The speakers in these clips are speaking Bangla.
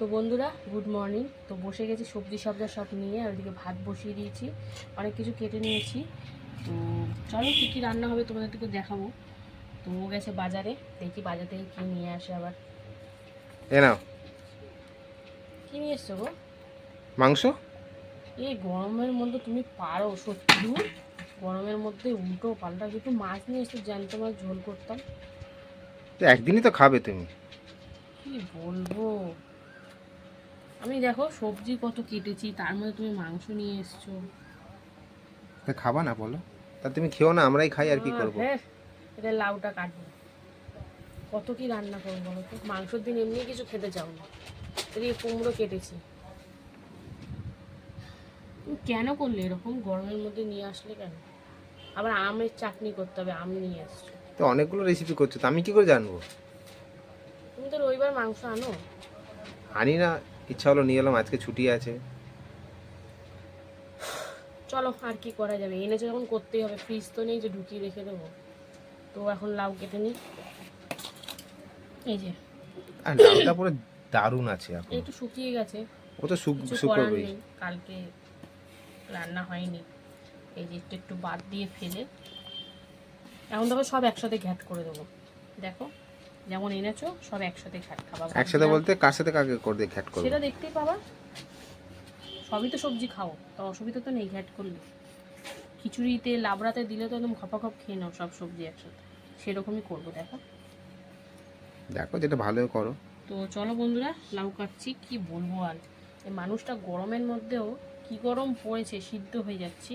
তো বন্ধুরা গুড মর্নিং তো বসে গেছি সবজি সবজা সব নিয়ে আর ওদিকে ভাত বসিয়ে দিয়েছি অনেক কিছু কেটে নিয়েছি। তো চলো কী কী রান্না হবে তোমাদেরকে দেখাবো। তো ও গেছে বাজারে দেখি বাজার থেকে কী নিয়ে আসে আবার। এ নাও। কী নিয়ে এসছো গো? মাংস? এই গরমের মধ্যে তুমি পারো সত্যি গরমের মধ্যে উল্টো পাল্টা একটু মাছ নিয়ে এসে জ্যান্ত মাছ ঝোল করতাম। তো একদিনই তো খাবে তুমি। কি বলব? আমি দেখো সবজি কত কেটেছি তার মধ্যে তুমি মাংস নিয়ে এসছো। তা খাবা না বলো। তা তুমি খেও না আমরাই খাই আর কি করব? এটা লাউটা কাটবো। কত কি রান্না করব বলো তো? মাংসের দিন এমনি কিছু খেতে চাও না। এদিকে কুমড়ো কেটেছি। তুমি কেন করলে এরকম? গরমের মধ্যে নিয়ে আসলে কেন? আবার আমের চাটনি করতে হবে আম নিয়ে এসছো। তো অনেকগুলো রেসিপি করছ তো আমি কি করে জানব? তুমি তো রবিবার মাংস আনো। আনি না ইচ্ছা হলো নিয়ে এলাম আজকে ছুটি আছে। চলো আর কি করা যাবে? এনেছে যখন করতেই হবে ফ্রিজ তো নেই যে ঢুকিয়ে রেখে দেবো। তো এখন লাউ কেটে নিই। এই যে। আর লাউটা পুরো দারুণ আছে এখন। একটু শুকিয়ে গেছে। ও তো শুক কিছু করার নেই। কালকে রান্না হয়নি। এই যে একটু একটু বাদ দিয়ে ফেলে। এখন দেখো সব একসাথে ঘ্যাট করে দেবো। দেখো। যেমন এনেছো সব একসাথে ঘ্যাট খাবা একসাথে বলতে কার সাথে কাকে করে ঘ্যাট করব? সেটা দেখতেই পাবা। সবই তো সবজি খাও তো অসুবিধা তো নেই ঘ্যাট করলে। খিচুড়িতে লাবড়াতে দিলে তো একদম খপা খপ খেয়ে নাও সব সবজি একসাথে। সেরকমই করব দেখো। দেখো যেটা ভালো করো। তো চলো বন্ধুরা লাউ কাটছি কি বলব আর? এই মানুষটা গরমের মধ্যেও কি গরম পড়েছে সিদ্ধ হয়ে যাচ্ছি।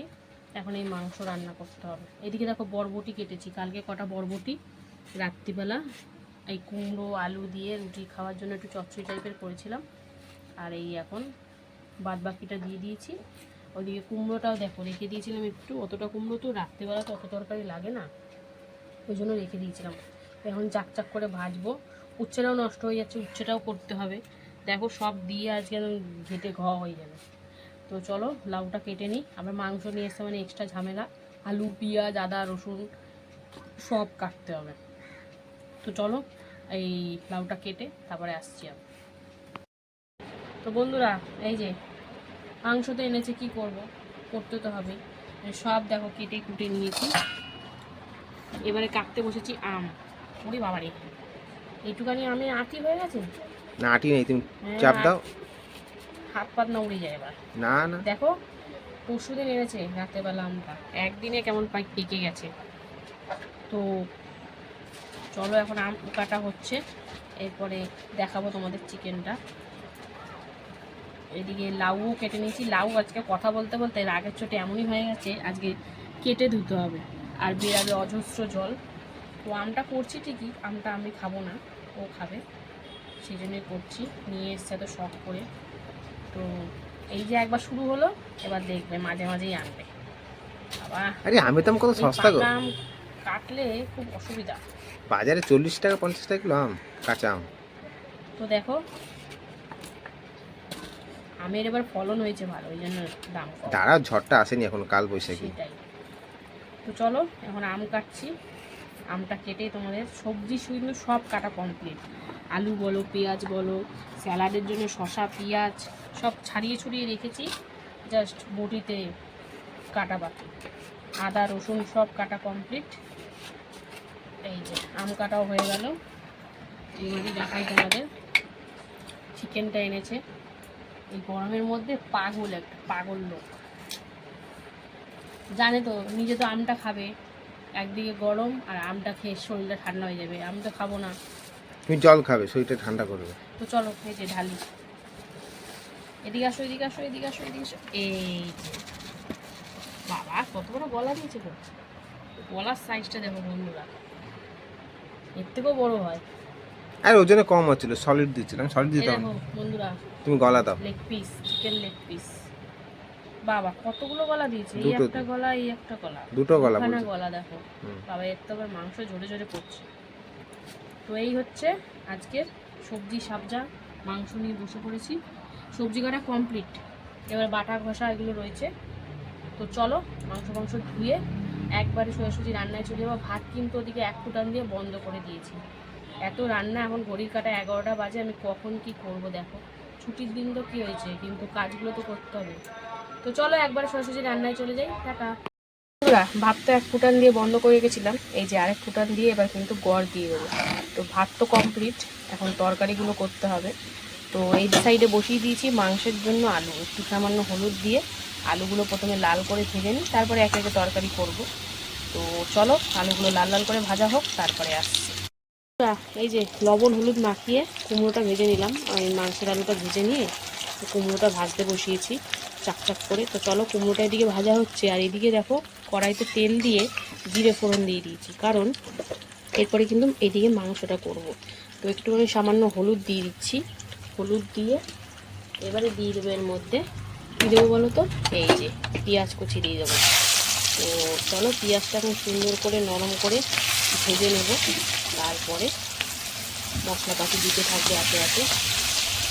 এখন এই মাংস রান্না করতে হবে। এদিকে দেখো বরবটি কেটেছি কালকে কটা বরবটি? রাত্রিবেলা এই কুমড়ো, আলু দিয়ে রুটি খাওয়ার জন্য একটু চচ্চড়ি টাইপের করেছিলাম। আর এই এখন বাদ বাকিটা দিয়ে দিয়েছি। ওদিকে কুমড়োটাও দেখো, রেখে দিয়েছিলাম একটু। অতটা কুমড়ো তো রাত্রিবেলা তো অত তরকারি লাগে না। ওই জন্য রেখে দিয়েছিলাম। এখন চাক চাক করে ভাজবো। উচ্ছেটাও নষ্ট হয়ে যাচ্ছে উচ্ছেটাও করতে হবে। দেখো সব দিয়ে আজকে একদম ঘেটে ঘ হয়ে যাবে। তো চলো, লাউটা কেটে নিই। আবার মাংস নিয়ে এসে মানে এক্সট্রা ঝামেলা। আলু, পেঁয়াজ, আদা, রসুন সব কাটতে হবে। তো চলো এই লাউটা কেটে তারপরে আসছি আমি। তো বন্ধুরা এই যে মাংস তো এনেছে কি করব? করতে তো হবে। সব দেখো কেটে কুটে নিয়েছি। এবারে কাটতে বসেছি আম। ওরে বাবারে এইটুকানি আমে আঁটি হয়ে গেছে? না আটি নেই তুমি হ্যাঁ, চাপ দাও। হাত পাত না উড়ে যায় এবার। না না। দেখো পরশু দিন এনেছে রাতেরবেলা আমটা। একদিনে কেমন পাই পেকে গেছে। তো চলো এখন আম কাটা হচ্ছে। এরপরে দেখাবো তোমাদের চিকেনটা। এদিকে লাউও কেটে নিয়েছি। লাউ আজকে কথা বলতে বলতে রাগের চোটে এমনই হয়ে গেছে আজকে কেটে ধুতে হবে। আর বেরাবে অজস্র জল। তো আমটা করছি ঠিকই আমটা আমি খাব না ও খাবে। সেই জন্যই করছি নিয়ে এসছে তো শখ করে। তো এই যে একবার শুরু হলো এবার দেখবে মাঝে মাঝেই আনবে। আরে আমি তো কত সস্তা আম কাটলে খুব অসুবিধা। বাজারে চল্লিশ টাকা পঞ্চাশ টাকা কিলো আম কাঁচা আম। তো দেখো আমের এবার ফলন হয়েছে ভালো ওই জন্য দাম দাঁড়াও ঝড়টা আসেনি এখন কাল বৈশাখী। তো চলো এখন আম কাটছি। আমটা কেটে তোমাদের সবজি শুধু সব কাটা কমপ্লিট আলু বলো পেঁয়াজ বলো স্যালাডের জন্য শসা পেঁয়াজ সব ছাড়িয়ে ছড়িয়ে রেখেছি। জাস্ট বটিতে কাটা বাকি। আদা রসুন সব কাটা কমপ্লিট এই যে আম কাটাও হয়ে গেল। এবারই দেখাই তোমাদের চিকেনটা এনেছে। এই গরমের মধ্যে পাগল একটা পাগল লোক। জানে তো নিজে তো আমটা খাবে। একদিকে গরম আর আমটা খেয়ে শরীরটা ঠান্ডা হয়ে যাবে। আমি তো খাব না। তুমি জল খাবে শরীরটা ঠান্ডা করবে। তো চলো এই যে ঢালি। এদিকে আসো এদিকে আসো এদিকে আসো এদিকে আসো। এই বাবা কত বড় গলা দিয়েছে গো। গলার সাইজটা দেখো বন্ধুরা। এর থেকেও বড় হয়। আর ওজনে কম হচ্ছিল সলিড দিচ্ছিলাম সলিড দিতাম। দেখো বন্ধুরা তুমি গলা দাও। Leg piece chicken leg piece বাবা কতগুলো গলা দিয়েছে? এই একটা গলা এই একটা গলা। দুটো গলা বলছি। গলা দেখো। বাবা এর তো আবার মাংস ঝরে ঝরে পড়ছে। তো এই হচ্ছে আজকের সবজি সাবজা। মাংস নিয়ে বসে পড়েছি। সবজি কাটা কমপ্লিট এবার বাটা ঘষা এগুলো রয়েছে। তো চলো মাংস মাংস ধুয়ে একবারে সোজাসুজি রান্নায় চলে যাব। ভাত কিন্তু ওদিকে এক ফুটান দিয়ে বন্ধ করে দিয়েছি। এত রান্না এখন ঘড়ির কাটা এগারোটা বাজে আমি কখন কি করব দেখো? ছুটির দিন তো কী হয়েছে কিন্তু কাজগুলো তো করতে হবে। তো চলো একবার সরাসরি রান্নায় চলে যাই। বন্ধুরা, ভাত তো এক ফুটান দিয়ে বন্ধ করে রেখেছিলাম। এই যে আরেক ফুটান দিয়ে এবার কিন্তু গড় দিয়ে দেবো। তো ভাত তো কমপ্লিট এখন তরকারিগুলো করতে হবে। তো এই সাইডে বসিয়ে দিয়েছি মাংসের জন্য আলু একটু সামান্য হলুদ দিয়ে। আলুগুলো প্রথমে লাল করে ভেজে নিই, তারপরে একে একে তরকারি করব। তো চলো, আলুগুলো লাল লাল করে ভাজা হোক, তারপরে আসছি। এই যে লবণ হলুদ মাখিয়ে কুমড়োটা ভেজে নিলাম। এই মাংসের আলুটা ভেজে নিয়ে কুমড়োটা ভাজতে বসিয়েছি চাকচাক করে। তো চলো, কুমড়োটা এদিকে ভাজা হচ্ছে। আর এদিকে দেখো, কড়াইতে তেল দিয়ে জিরে ফোড়ন দিয়ে দিয়েছি। কারণ এরপরে কিন্তু এদিকে মাংসটা করব। তো একটুখানি সামান্য হলুদ দিয়ে দিচ্ছি। হলুদ দিয়ে এবারে দিয়ে দেবো এর মধ্যে কী দেবো বলো তো? এই যে, পেঁয়াজ কুচি দিয়ে দেবো। তো চলো পেঁয়াজটা এখন সুন্দর করে নরম করে ভেজে নেব। তারপরে মশলাপাতি দিতে থাকবে একে একে।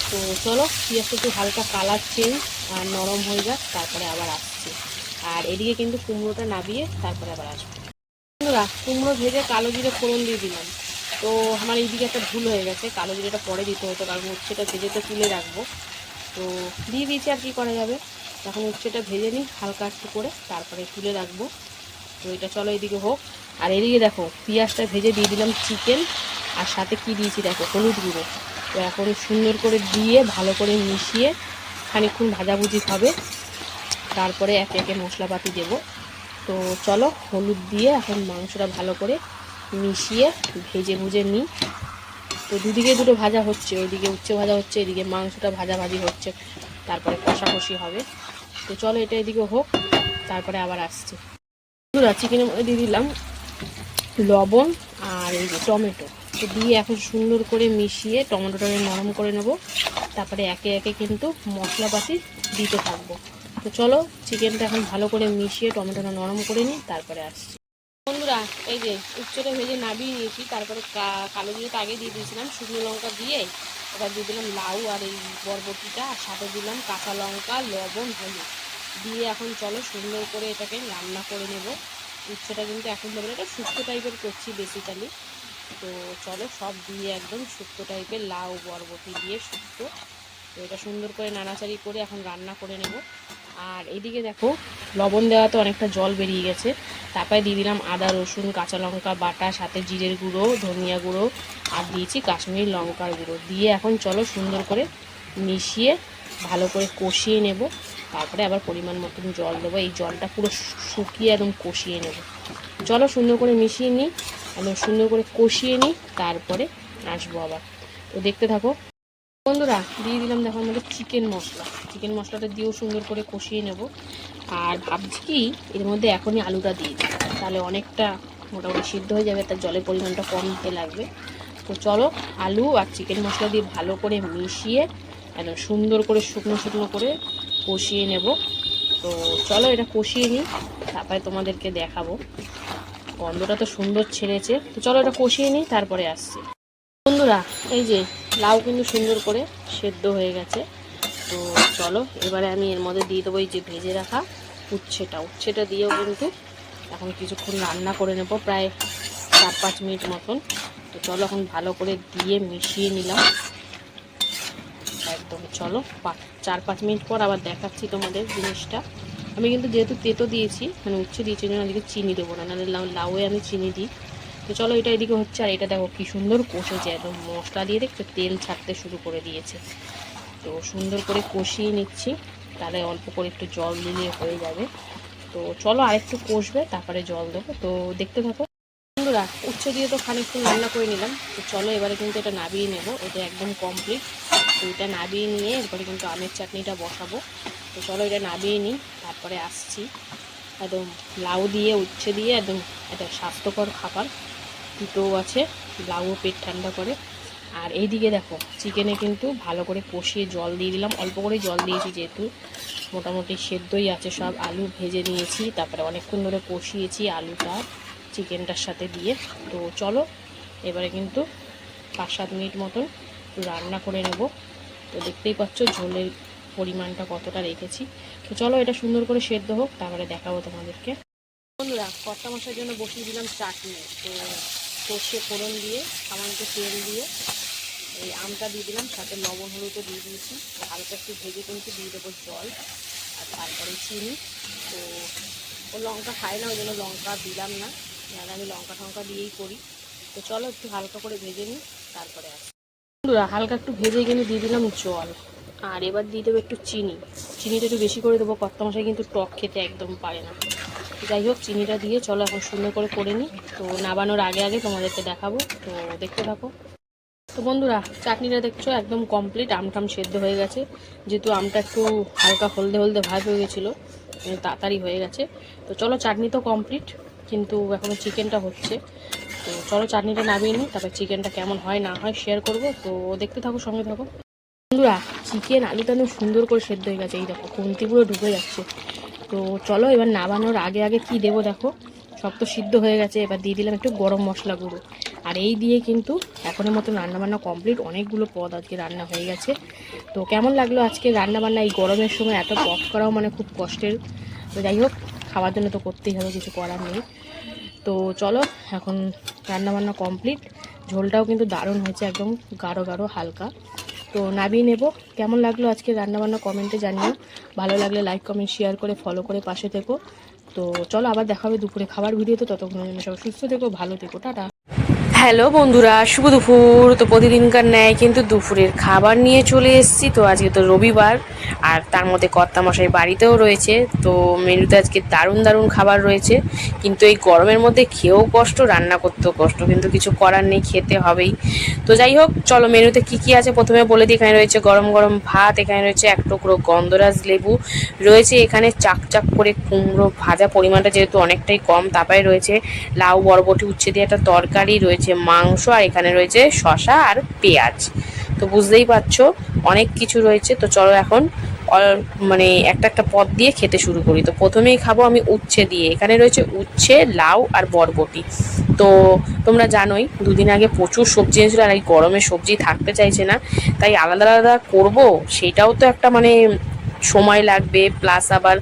তো চলো, পেঁয়াজটা একটু হালকা কালার চেঞ্জ আর নরম হয়ে যাক, তারপরে আবার আসছে। আর এদিকে কিন্তু কুমড়োটা নাবিয়ে তারপরে আবার আসব। বন্ধুরা কুমড়ো ভেজে কালো জিরে ফোড়ন দিয়ে দিলাম। তো আমার এইদিকে একটা ভুল হয়ে গেছে, কালো জিরেটা পরে দিতে হতো, কারণ উচ্ছেটা ভেজে তো তুলে রাখব। তো দিয়ে দিয়েছি আর কি করা যাবে। এখন উচ্ছেটা ভেজে নিই, হালকা একটু করে, তারপরে তুলে রাখব। তো এটা চলো এদিকে হোক। আর এদিকে দেখো, পেঁয়াজটা ভেজে দিয়ে দিলাম চিকেন। আর সাথে কি দিয়েছি দেখো, হলুদ গুঁড়ো। তো এখন সুন্দর করে দিয়ে, ভালো করে মিশিয়ে খানিক্ষণ ভাজাভুজি হবে। তারপরে একে একে মশলাপাতি দেব। তো চলো, হলুদ দিয়ে এখন মাংসটা ভালো করে মিশিয়ে ভেজে ভুজে নিই। তো দুদিকে দুটো ভাজা হচ্ছে, ওইদিকে উচ্ছে ভাজা হচ্ছে, এদিকে মাংসটা ভাজা ভাজি হচ্ছে, তারপরে কষাকষি হবে। তো চলো এটা এদিকে হোক, তারপরে আবার আসছে। বন্ধুরা চিকেনের মধ্যে দিয়ে দিলাম লবণ আর এই যে টমেটো। তো দিয়ে এখন সুন্দর করে মিশিয়ে টমেটোটাকে নরম করে নেব। তারপরে একে একে কিন্তু মশলাপাতি দিতে থাকব। তো চলো চিকেনটা এখন ভালো করে মিশিয়ে টমেটোটা নরম করে নিই, তারপরে আসছি। বন্ধুরা এই যে উচ্চটা ভেজে নাবিয়ে নিয়েছি তারপরে কালো জিরেটা আগে দিয়ে দিয়েছিলাম শুকনো লঙ্কা দিয়ে। এবার দিয়ে দিলাম লাউ আর এই বরবটিটা আর সাথে দিলাম কাঁচা লঙ্কা লবণ হলুদ। দিয়ে এখন চলো সুন্দর করে এটাকে রান্না করে নেব। উচ্চটা কিন্তু এখন দেবো না, এটা শুক্তো টাইপের করছি বেসিক্যালি তো চলো সব দিয়ে একদম শুক্তো টাইপের লাউ বরবটি দিয়ে শুক্তো তো এটা সুন্দর করে নাড়াচাড়ি করে এখন রান্না করে নেব। আর এদিকে দেখো লবণ দেওয়া তো অনেকটা জল বেরিয়ে গেছে। তারপরে দিয়ে দিলাম আদা, রসুন, কাঁচা লঙ্কা বাটা, সাথে জিরের গুঁড়ো, ধনিয়া গুঁড়ো, আর দিয়েছি কাশ্মীরি লঙ্কার গুঁড়ো। দিয়ে এখন চলো সুন্দর করে মিশিয়ে ভালো করে কষিয়ে নেব। তারপরে আবার পরিমাণ মতন জল দেবো। এই জলটা পুরো শুকিয়ে একদম কষিয়ে নেব। চলো সুন্দর করে মিশিয়ে নিই। একদম সুন্দর করে কষিয়ে নিই। তারপরে আসব আবার। তো দেখতে থাকো। বন্ধুরা, দিয়ে দিলাম দেখো আমাদের চিকেন মশলা। চিকেন মশলাটা দিয়েও সুন্দর করে কষিয়ে নেব। আর ভাবছি কি, এর মধ্যে এখনই আলুটা দিয়ে তাহলে অনেকটা মোটামুটি সিদ্ধ হয়ে যাবে, তার জলের পরিমাণটা কম দিতে লাগবে। তো চলো, আলু আর চিকেন মশলা দিয়ে ভালো করে মিশিয়ে একদম সুন্দর করে শুকনো শুকনো করে কষিয়ে নেব। তো চলো এটা কষিয়ে নিই, তারপরে তোমাদেরকে দেখাবো। গন্ধটা তো সুন্দর ছেড়েছে। তো চলো এটা কষিয়ে নিই, তারপরে আসছি। বন্ধুরা, এই যে লাউ কিন্তু সুন্দর করে সেদ্ধ হয়ে গেছে। তো চলো, এবারে আমি এর মধ্যে দিয়ে দেবো এই যে ভেজে রাখা উচ্ছেটা। উচ্ছেটা দিয়েও কিন্তু এখন কিছুক্ষণ রান্না করে নেব, প্রায় চার পাঁচ মিনিট মতন। তো চলো, এখন ভালো করে দিয়ে মিশিয়ে নিলাম। একদম, চলো চার পাঁচ মিনিট পর আবার দেখাচ্ছি তোমাদের জিনিসটা। আমি কিন্তু যেহেতু তেতো দিয়েছি মানে উচ্ছে দিয়েছি জন্য এদিকে চিনি দেবো না। নাহলে লাউ লাউয়ে আমি চিনি দিই। তো চলো এটা এদিকে হচ্ছে, আর এটা দেখো কি সুন্দর কষেছে, একদম মশলা দিয়ে দেখছ, তেল ছাড়তে শুরু করে দিয়েছে। তো সুন্দর করে কষিয়ে নিচ্ছি, তাহলে অল্প করে একটু জল দিলে হয়ে যাবে। তো চলো আরেকটু কষবে, তারপরে জল দেবো। তো দেখতে থাকো বন্ধুরা উচ্ছে দিয়ে তো খানিকক্ষণ রান্না করে নিলাম। তো চলো এবারে কিন্তু এটা নাবিয়ে নেব, এটা একদম কমপ্লিট তো এটা নাবিয়ে নিয়ে এরপরে কিন্তু আমের চাটনিটা বসাবো। তো চলো এটা নাবিয়ে নিই, তারপরে আসছি। একদম লাউ দিয়ে, উচ্ছে দিয়ে একদম একটা স্বাস্থ্যকর খাবার। দুটোও আছে, লাউ পেট ঠান্ডা করে। আর এইদিকে দেখো চিকেনে কিন্তু ভালো করে কষিয়ে জল দিয়ে দিলাম। অল্প করে জল দিয়েছি যেহেতু। মোটামুটি সেদ্ধই আছে সব। আলু ভেজে নিয়েছি, তারপরে অনেকক্ষণ ধরে কষিয়েছি আলুটা চিকেনটার সাথে দিয়ে। তো চলো, এবারে কিন্তু পাঁচ সাত মিনিট মতন রান্না করে নেব। তো দেখতেই পাচ্ছ ঝোলের পরিমাণটা কতটা রেখেছি। তো চলো এটা সুন্দর করে সেদ্ধ হোক, তারপরে দেখাবো তোমাদেরকে। বন্ধুরা কর্তা মশার জন্য বসিয়ে দিলাম চাটনি। তো সর্ষে ফোড়ন দিয়ে, সামান্য তেল দিয়ে এই আমটা দিয়ে দিলাম, সাথে লবণ হলুদও দিয়ে দিয়েছি। হালকা একটু ভেজে কিন্তু দিয়ে দেবো জল আর তারপরে চিনি। তো ও লঙ্কা খায় না, ওই জন্য লঙ্কা দিলাম না। নাহলে আমি লঙ্কা টঙ্কা দিয়েই করি। তো চলো একটু হালকা করে ভেজে নিই, তারপরে আসি। বন্ধুরা, হালকা একটু ভেজে কিনে দিয়ে দিলাম জল। আর এবার দিয়ে দেবো একটু চিনি। চিনিটা একটু বেশি করে দেবো, কর্তা মশাই কিন্তু টক খেতে একদম পারে না। যাই হোক, চিনিটা দিয়ে চলো এখন সুন্দর করে করে নিই। তো নাবানোর আগে আগে তোমাদেরকে দেখাবো। তো দেখতে থাকো। তো বন্ধুরা, চাটনিটা দেখছ, একদম কমপ্লিট আমটাম সেদ্ধ হয়ে গেছে। যেহেতু আমটা একটু হালকা হলদে হলদে ভাব হয়ে গেছিল তাড়াতাড়ি হয়ে গেছে। তো চলো, চাটনি তো কমপ্লিট কিন্তু এখনও চিকেনটা হচ্ছে। তো চলো, চাটনিটা নামিয়ে নিই। তারপর চিকেনটা কেমন হয়, না হয় শেয়ার করব। তো দেখতে থাকো, সঙ্গে থাকো। বন্ধুরা চিকেন আলুটা একদম সুন্দর করে সেদ্ধ হয়ে গেছে। এই দেখো কমতি পুরো ঢুকে যাচ্ছে। তো চলো এবার নামানোর আগে আগে কি দেবো দেখো। সব তো সিদ্ধ হয়ে গেছে, এবার দিয়ে দিলাম একটু গরম মশলা গুঁড়ো। আর এই দিয়ে কিন্তু এখনের মতো রান্নাবান্না কমপ্লিট অনেকগুলো পদ আজকে রান্না হয়ে গেছে। তো কেমন লাগল আজকে রান্নাবান্না? এই গরমের সময় এত পথ করাও মানে খুব কষ্টের। তো যাই হোক, খাওয়ার জন্য তো করতেই হবে, কিছু করার নেই। তো চলো, এখন রান্নাবান্না কমপ্লিট ঝোলটাও কিন্তু দারুণ হয়েছে, একদম গাঢ় গাঢ়, হালকা। তো নামিয়ে নেব। কেমন লাগল আজকে রান্নাবান্না কমেন্টে জানিও। ভালো লাগলে লাইক কমেন্ট শেয়ার করে ফলো করে পাশে থেকো। তো চলো আবার দেখা হবে দুপুরে খাবার ভিডিওতে। ততক্ষণের জন্য সব সুস্থ থেকো, ভালো থেকো, টাটা। হ্যালো বন্ধুরা, শুভ দুপুর। তো প্রতিদিনকার ন্যায় কিন্তু দুপুরের খাবার নিয়ে চলে এসেছি। তো আজকে তো রবিবার। আর তার মধ্যে কর্তামশাই বাড়িতেও রয়েছে, তো মেনুতে আজকে দারুণ দারুণ খাবার রয়েছে। কিন্তু এই গরমের মধ্যে খেয়েও কষ্ট, রান্না করতেও কষ্ট, কিন্তু কিছু করার নেই, খেতে হবেই। তো যাই হোক, চলো মেনুতে কি কি আছে? প্রথমে বলে দিই, এখানে রয়েছে গরম গরম ভাত, এখানে রয়েছে এক টুকরো গন্ধরাজ লেবু, রয়েছে এখানে চাক চাক করে কুমড়ো ভাজা, পরিমাণটা যেহেতু অনেকটাই কম, তারপরে রয়েছে লাউ, বরবটি, উচ্ছে দিয়ে একটা তরকারি, রয়েছে মাংস, আর এখানে রয়েছে শশা আর পেঁয়াজ। তো বুঝতেই পারছ, অনেক কিছু রয়েছে, তো চলো এখন মানে একটা একটা পদ দিয়ে খেতে শুরু করি। তো প্রথমেই খাব আমি উচ্ছে দিয়ে। এখানে রয়েছে উচ্ছে, লাউ আর বরবটি। তো তোমরা জানোই, দুদিন আগে প্রচুর সবজি এনেছিল আর এই গরমে সবজি থাকতে চাইছে না। তাই আলাদা আলাদা করব, সেটাও তো একটা মানে সময় লাগবে প্লাস আবার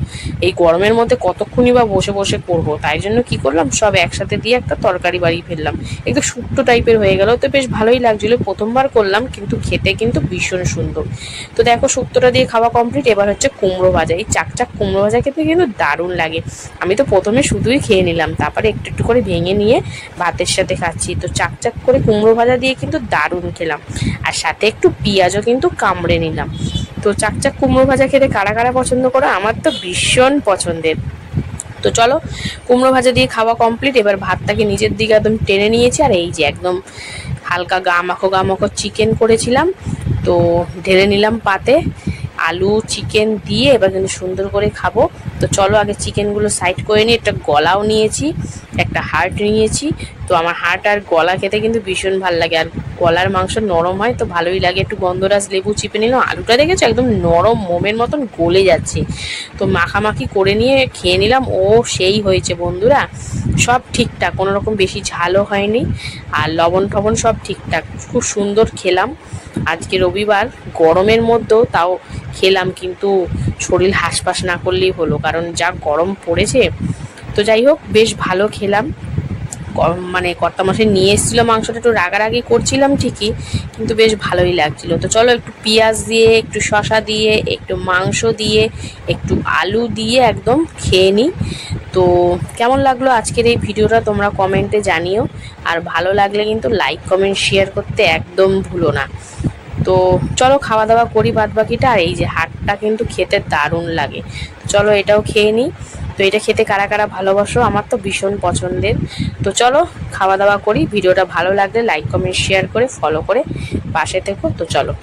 এই গরমের মধ্যে কতক্ষণই বা বসে বসে করব? তাই জন্য কি করলাম? সব একসাথে দিয়ে একটা তরকারি বাড়িয়ে ফেললাম। একটু শুক্তো টাইপের হয়ে গেল। তো বেশ ভালোই লাগছিল। প্রথমবার করলাম, কিন্তু খেতে কিন্তু ভীষণ সুন্দর। তো দেখো, শুক্তোটা দিয়ে খাওয়া কমপ্লিট এবার হচ্ছে কুমড়ো ভাজা। এই চাকচাক কুমড়ো ভাজা খেতে কিন্তু দারুণ লাগে। আমি তো প্রথমে শুধুই খেয়ে নিলাম। তারপরে একটু একটু করে ভেঙে নিয়ে ভাতের সাথে খাচ্ছি। তো চাকচাক করে কুমড়ো ভাজা দিয়ে কিন্তু দারুণ খেলাম। আর সাথে একটু পেঁয়াজও কিন্তু কামড়ে নিলাম। তো চাকচাক কুমড়ো ভাজা খেতে কারা কারা পছন্দ করো? আমার তো ভীষণ পছন্দের। তো চলো, কুমড়ো ভাজা দিয়ে খাওয়া কমপ্লিট এবার ভাতটাকে নিজের দিকে একদম টেনে নিয়েছি, আর এই যে একদম হালকা গা মাখো গা মাখো চিকেন করেছিলাম। তো ঢেলে নিলাম পাতে আলু চিকেন দিয়ে এবার কিন্তু সুন্দর করে খাব। তো চলো আগে চিকেনগুলো সাইড করে নিয়ে একটা গলাও নিয়েছি, একটা হার্ট নিয়েছি। তো আমার হার্ট আর গলা খেতে কিন্তু ভীষণ ভালো লাগে। আর গলার মাংস নরম হয়, তো ভালোই লাগে। একটু গন্ধরাজ লেবু চিপে নিলাম আলুটা দেখেছ? একদম নরম মোমের মতন গলে যাচ্ছে। তো মাখামাখি করে নিয়ে খেয়ে নিলাম। ও সেই হয়েছে বন্ধুরা। সব ঠিকঠাক, কোনো রকম বেশি ঝালও হয়নি। আর লবণ টবণ সব ঠিকঠাক। খুব সুন্দর খেলাম। আজকে রবিবার, গরমের মধ্যেও তাও খেলাম, কিন্তু শরীর হাসপাস না করলেই হলো, কারণ যা গরম পড়েছে। তো যাই হোক, বেশ ভালো খেলাম। মানে কর্তামশাই নিয়ে এসেছিল, মাংসটা একটু রাগারাগি করছিলাম ঠিকই, কিন্তু বেশ ভালোই লাগছিল। তো চলো একটু পেঁয়াজ দিয়ে, একটু শশা দিয়ে, একটু মাংস দিয়ে, একটু আলু দিয়ে একদম খেয়ে নিই। তো কেমন লাগল আজকের এই ভিডিওটা তোমরা কমেন্টে জানিও। আর ভালো লাগলে কিন্তু লাইক, কমেন্ট, শেয়ার করতে একদম ভুলো না। তো চলো খাওয়া দাওয়া করি বাদ বাকিটা। আর এই যে হাটটা কিন্তু খেতে দারুণ লাগে। চলো এটাও খেয়ে নিই। তো এটা খেতে কারা কারা ভালোবাসো আমার তো ভীষণ পছন্দের। তো চলো খাওয়া দাওয়া করি। ভিডিওটা ভালো লাগলে লাইক কমেন্ট শেয়ার করে ফলো করে পাশে থেকো। তো চলো